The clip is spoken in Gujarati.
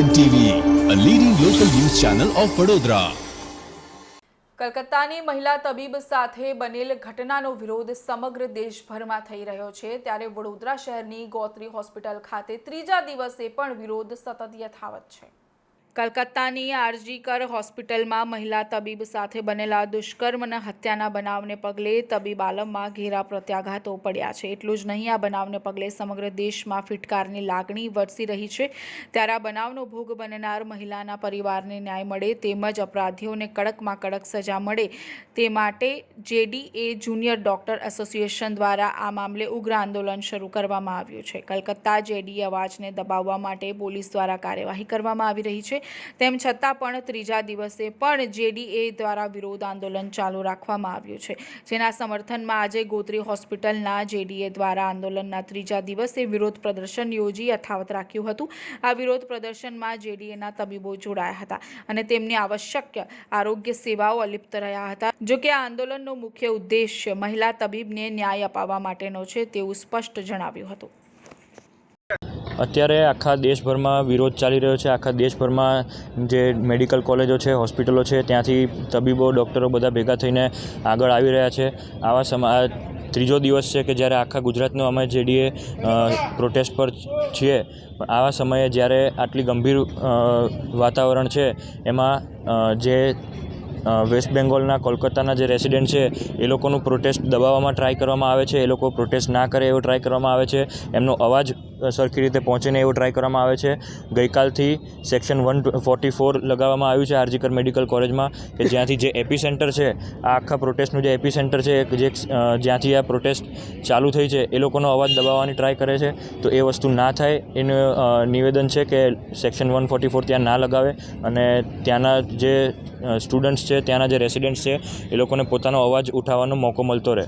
N TV a leading local news channel of Vadodara કલકત્તાની મહિલા તબીબ સાથે બનેલ ઘટનાનો વિરોધ સમગ્ર દેશભરમાં થઈ રહ્યો છે. ત્યારે વડોદરા શહેરની ગોત્રી હોસ્પિટલ ખાતે ત્રીજા દિવસે પણ વિરોધ સતત યથાવત છે. કલકત્તાની આરજીકર હોસ્પિટલમાં મહિલા તબીબ સાથે બનેલા દુષ્કર્મ અને હત્યાના બનાવને પગલે તબીબ આલમમાં ઘેરા પ્રત્યાઘાતો પડ્યા છે. એટલું જ નહીં, આ બનાવને પગલે સમગ્ર દેશમાં ફિટકારની લાગણી વરસી રહી છે. ત્યારે આ બનાવનો ભોગ બનનાર મહિલાના પરિવારને ન્યાય મળે તેમજ અપરાધીઓને કડકમાં કડક સજા મળે તે માટે જેડીએ જુનિયર ડોક્ટર એસોસિએશન દ્વારા આ મામલે ઉગ્ર આંદોલન શરૂ કરવામાં આવ્યું છે. કલકત્તા જેડીએ અવાજને દબાવવા માટે પોલીસ દ્વારા કાર્યવાહી કરવામાં આવી રહી છે. તેમ છતાં પણ ત્રીજા દિવસે પણ જેડીએ દ્વારા વિરોધ આંદોલન ચાલુ રાખવામાં આવ્યું છે. જેના સમર્થનમાં આજે ગોત્રી હોસ્પિટલના જેડીએ દ્વારા આંદોલનના ત્રીજા દિવસે વિરોધ પ્રદર્શન યોજી યથાવત રાખ્યું હતું. આ વિરોધ પ્રદર્શનમાં જેડીએના તબીબો જોડાયા હતા અને તેમની આવશ્યક આરોગ્ય સેવાઓ અલિપ્ત રહ્યા હતા. જોકે આ આંદોલનનો મુખ્ય ઉદ્દેશ્ય મહિલા તબીબને ન્યાય અપાવવા માટેનો છે તેવું સ્પષ્ટ જણાવ્યું હતું. અત્યારે આખા દેશભરમાં વિરોધ ચાલી રહ્યો છે. આખા દેશભરમાં જે મેડિકલ કોલેજો છે, હોસ્પિટલો છે, ત્યાંથી તબીબો, ડૉક્ટરો બધા ભેગા થઈને આગળ આવી રહ્યા છે. આવા સમા ત્રીજો દિવસ છે કે જ્યારે આખા ગુજરાતનો અમે જેડીએ પ્રોટેસ્ટ પર છીએ, આવા સમયે જ્યારે આટલી ગંભીર વાતાવરણ છે, એમાં જે વેસ્ટ બેંગોલના કોલકાતાના જે રેસિડેન્ટ છે, એ લોકોનું પ્રોટેસ્ટ દબાવવામાં ટ્રાય કરવામાં આવે છે, એ લોકો પ્રોટેસ્ટ ના કરે એવો ટ્રાય કરવામાં આવે છે. એમનો અવાજ સરખી રીતે પહોંચે ને એવો ટ્રાય કરવામાં આવે છે. ગઈકાલથી સેક્શન વન ફોર્ટી ફોર લગાવવામાં આવ્યું છે આરજીકર મેડિકલ કોલેજમાં કે જ્યાંથી જે એપી સેન્ટર છે, આ આખા પ્રોટેસ્ટનું જે એપી સેન્ટર છે જે જ્યાંથી આ પ્રોટેસ્ટ ચાલુ થઈ છે, એ લોકોનો અવાજ દબાવવાની ટ્રાય કરે છે. તો એ વસ્તુ ના થાય, એનું નિવેદન છે કે સેક્શન વન ફોર્ટી ફોર ત્યાં ના લગાવે અને ત્યાંના જે સ્ટુડન્ટ્સ છે, ત્યાંના જે રેસિડેન્ટ્સ છે, એ લોકોને પોતાનો અવાજ ઉઠાવવાનો મોકો મળતો રહે.